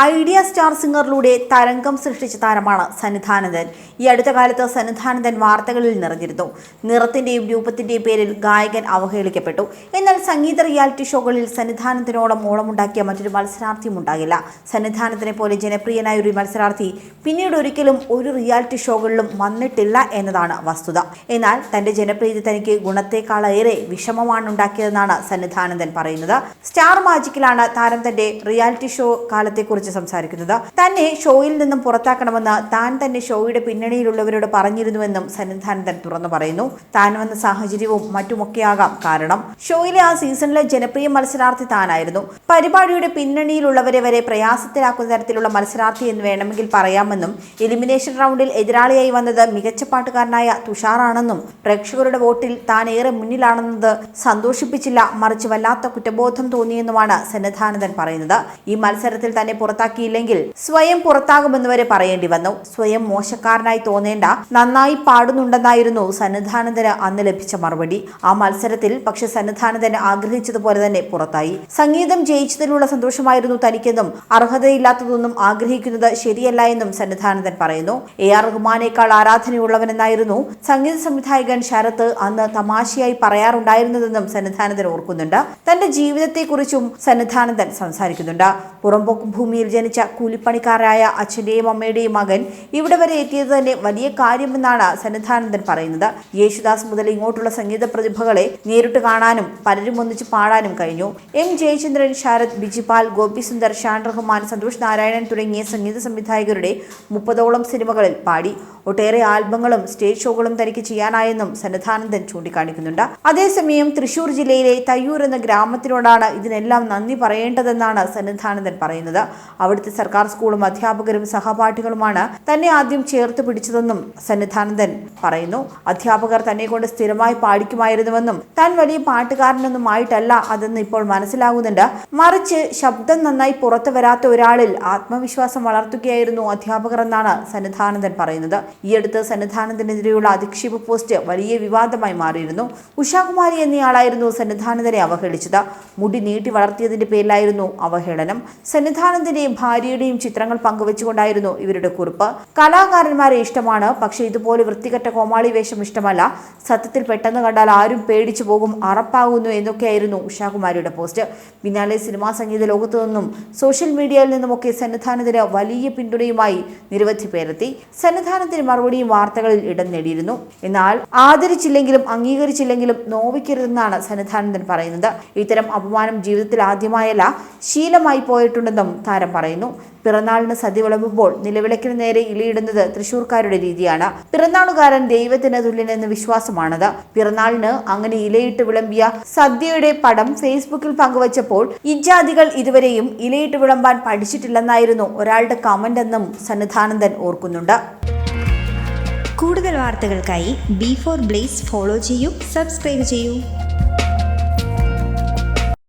Idea star സിംഗറിലൂടെ തരംഗം സൃഷ്ടിച്ച താരമാണ് സന്നിധാനന്ദൻ. ഈ അടുത്ത കാലത്ത് സന്നിധാനന്ദൻ വാർത്തകളിൽ നിറഞ്ഞിരുന്നു. നിറത്തിന്റെയും രൂപത്തിന്റെയും പേരിൽ ഗായകൻ അവഹേളിക്കപ്പെട്ടു. എന്നാൽ സംഗീത റിയാലിറ്റി ഷോകളിൽ സന്നിധാനത്തിനോളം ഓളമുണ്ടാക്കിയ മറ്റൊരു മത്സരാർത്ഥിയും ഉണ്ടാകില്ല. സന്നിധാനത്തിനെ പോലെ ജനപ്രിയനായ ഒരു മത്സരാർത്ഥി പിന്നീട് ഒരിക്കലും ഒരു റിയാലിറ്റി ഷോകളിലും വന്നിട്ടില്ല എന്നതാണ് വസ്തുത. എന്നാൽ തന്റെ ജനപ്രീതി തനിക്ക് ഗുണത്തെക്കാളേറെ വിഷമമാണ് ഉണ്ടാക്കിയതെന്നാണ് സന്നിധാനന്ദൻ പറയുന്നത്. സ്റ്റാർ മാജിക്കിലാണ് താരം തന്റെ റിയാലിറ്റി ഷോ കാലത്തെക്കുറിച്ച് സംസാരിക്കുന്നത്. തന്നെ ഷോയിൽ നിന്നും പുറത്താക്കണമെന്ന് താൻ തന്നെ ഷോയുടെ പിന്നണിയിലുള്ളവരോട് പറഞ്ഞിരുന്നുവെന്നും സന്നിധാനന്ദൻ തുറന്നു പറയുന്നു. താൻ വന്ന സാഹചര്യവും മറ്റുമൊക്കെയാകാം കാരണം ഷോയിലെ ആ സീസണിലെ ജനപ്രിയ മത്സരാർത്ഥി താനായിരുന്നു. പരിപാടിയുടെ പിന്നണിയിലുള്ളവരെ വരെ പ്രയാസത്തിലാക്കുന്ന തരത്തിലുള്ള മത്സരാർത്ഥി എന്ന് വേണമെങ്കിൽ പറയാമെന്നും എലിമിനേഷൻ റൗണ്ടിൽ എതിരാളിയായി വന്നത് മികച്ച പാട്ടുകാരനായ തുഷാറാണെന്നും പ്രേക്ഷകരുടെ വോട്ടിൽ താൻ ഏറെ മുന്നിലാണെന്നത് സന്തോഷിപ്പിച്ചില്ല മറിച്ച് വല്ലാത്ത കുറ്റബോധം തോന്നിയെന്നുമാണ് സന്നിധാനന്ദൻ പറയുന്നത്. ഈ മത്സരത്തിൽ തന്നെ പുറത്താക്കിയില്ലെങ്കിൽ സ്വയം പുറത്താകുമെന്ന് വരെ പറയേണ്ടി വന്നു. സ്വയം മോശക്കാരനായി തോന്നേണ്ട നന്നായി പാടുന്നുണ്ടെന്നായിരുന്നു സന്നിധാനന്ദന് അന്ന് ലഭിച്ച മറുപടി. ആ മത്സരത്തിൽ പക്ഷെ സന്നിധാനന്ദന് ആഗ്രഹിച്ചതുപോലെ തന്നെ പുറത്തായി. സംഗീതം ജയിച്ചതിലുള്ള സന്തോഷമായിരുന്നു തനിക്കെന്നും അർഹതയില്ലാത്തതൊന്നും ആഗ്രഹിക്കുന്നത് ശരിയല്ല എന്നും സന്നിധാനന്ദൻ പറയുന്നു. എ ആർ റഹ്മാനേക്കാൾ ആരാധനയുള്ളവനെന്നായിരുന്നു സംഗീത സംവിധായകൻ ശരത്ത് അന്ന് തമാശയായി പറയാറുണ്ടായിരുന്നതെന്നും സന്നിധാനന്ദൻ ഓർക്കുന്നുണ്ട്. തന്റെ ജീവിതത്തെക്കുറിച്ചും സന്നിധാനന്ദൻ സംസാരിക്കുന്നുണ്ട്. പുറമ്പോക്ക് ഭൂമിയിൽ ജനിച്ച കൂലിപ്പണിക്കാരായ അച്ഛന്റെയും അമ്മയുടെയും മകൻ ഇവിടെ വരെ എത്തിയത് തന്നെ വലിയ കാര്യമെന്നാണ് സന്നിധാനന്ദൻ പറയുന്നത്. യേശുദാസ് മുതൽ ഇങ്ങോട്ടുള്ള സംഗീത പ്രതിഭകളെ നേരിട്ട് കാണാനും പലരും ഒന്നിച്ച് പാടാനും കഴിഞ്ഞു. എം ജയചന്ദ്രൻ ശരത് ബിജിപാൽ ഗോപിസുന്ദർ ഷാൻ റഹ്മാൻ സന്തോഷ് നാരായണൻ തുടങ്ങിയ സംഗീത സംവിധായകരുടെ മുപ്പതോളം സിനിമകളിൽ പാടി. ഒട്ടേറെ ആൽബങ്ങളും സ്റ്റേജ് ഷോകളും തനിക്ക് ചെയ്യാനായെന്നും സന്നിധാനന്ദൻ ചൂണ്ടിക്കാണിക്കുന്നുണ്ട്. അതേസമയം തൃശൂർ ജില്ലയിലെ തയ്യൂർ എന്ന ഗ്രാമത്തിനോടാണ് ഇതിനെല്ലാം നന്ദി പറയേണ്ടതെന്നാണ് സന്നിധാനന്ദൻ പറയുന്നത്. അവിടുത്തെ സർക്കാർ സ്കൂളും അധ്യാപകരും സഹപാഠികളുമാണ് തന്നെ ആദ്യം ചേർത്ത് പിടിച്ചതെന്നും സന്നിധാനന്ദൻ പറയുന്നു. അധ്യാപകർ തന്നെ കൊണ്ട് സ്ഥിരമായി പാടിക്കുമായിരുന്നുവെന്നും താൻ വലിയ പാട്ടുകാരനൊന്നും ആയിട്ടല്ല അതെന്ന് ഇപ്പോൾ മനസ്സിലാകുന്നുണ്ട്. മറിച്ച് ശബ്ദം നന്നായി പുറത്തു വരാത്ത ഒരാളിൽ ആത്മവിശ്വാസം വളർത്തുകയായിരുന്നു അധ്യാപകർ എന്നാണ് സന്നിധാനന്ദൻ പറയുന്നത്. ഈ അടുത്ത് സന്നിധാനന്ദനെതിരെയുള്ള അധിക്ഷേപ പോസ്റ്റ് വലിയ വിവാദമായി മാറിയിരുന്നു. ഉഷാകുമാരി എന്നയാളായിരുന്നു സന്നിധാനന്ദനെ അവഹേളിച്ചത്. മുടി നീട്ടി വളർത്തിയതിന്റെ പേരിലായിരുന്നു അവഹേളനം. സന്നിധാനന്ദന്റെയും ഭാര്യയുടെയും ചിത്രങ്ങൾ പങ്കുവച്ചുകൊണ്ടായിരുന്നു ഇവരുടെ കുറിപ്പ്. കലാകാരന്മാരെ ഇഷ്ടമാണ് പക്ഷേ ഇതുപോലെ വൃത്തികെട്ട കോമാളി വേഷം ഇഷ്ടമല്ല. സത്യത്തിൽ പെട്ടെന്ന് കണ്ടാൽ ആരും പേടിച്ചു പോകും അറപ്പാകുന്നു എന്നൊക്കെയായിരുന്നു ഉഷാകുമാരിയുടെ പോസ്റ്റ്. പിന്നാലെ സിനിമാ സംഗീത ലോകത്തു നിന്നും സോഷ്യൽ മീഡിയയിൽ നിന്നുമൊക്കെ സന്നിധാനത്തിന് വലിയ പിന്തുണയുമായി നിരവധി പേരെത്തി. സന്നിധാനത്തിന് മറുപടിയും വാർത്തകളിൽ ഇടം നേടിയിരുന്നു. എന്നാൽ ആദരിച്ചില്ലെങ്കിലും അംഗീകരിച്ചില്ലെങ്കിലും നോവിക്കരുതെന്നാണ് സന്നിധാനന്ദൻ പറയുന്നത്. ഇത്തരം അപമാനം ജീവിതത്തിൽ ആദ്യമായല്ല ശീലമായി പോയിട്ടുണ്ടെന്നും താരം പറയുന്നു. പിറന്നാളിന് സദ്യ വിളമ്പുമ്പോൾ നിലവിളക്കിന് നേരെ ഇളിയിടുന്നത് തൃശൂർക്കാരുടെ രീതിയാണ്. പിറന്നാളുകാരൻ ദൈവത്തിന് തുല്യനെന്ന് വിശ്വാസമാണത്. പിറന്നാളിന് അങ്ങനെ ഇലയിട്ട് വിളമ്പിയ സദ്യയുടെ പടം ഫേസ്ബുക്കിൽ പങ്കുവച്ചപ്പോൾ ഇജാതികൾ ഇതുവരെയും ഇലയിട്ട് വിളമ്പാൻ പഠിച്ചിട്ടില്ലെന്നായിരുന്നു ഒരാളുടെ കമന്റ് എന്നും സന്നിധാനന്ദൻ ഓർക്കുന്നുണ്ട്. കൂടുതൽ വാർത്തകൾക്കായി ബി ഫോർ ബ്ലേസ് ഫോളോ ചെയ്യൂ സബ്സ്ക്രൈബ് ചെയ്യൂ.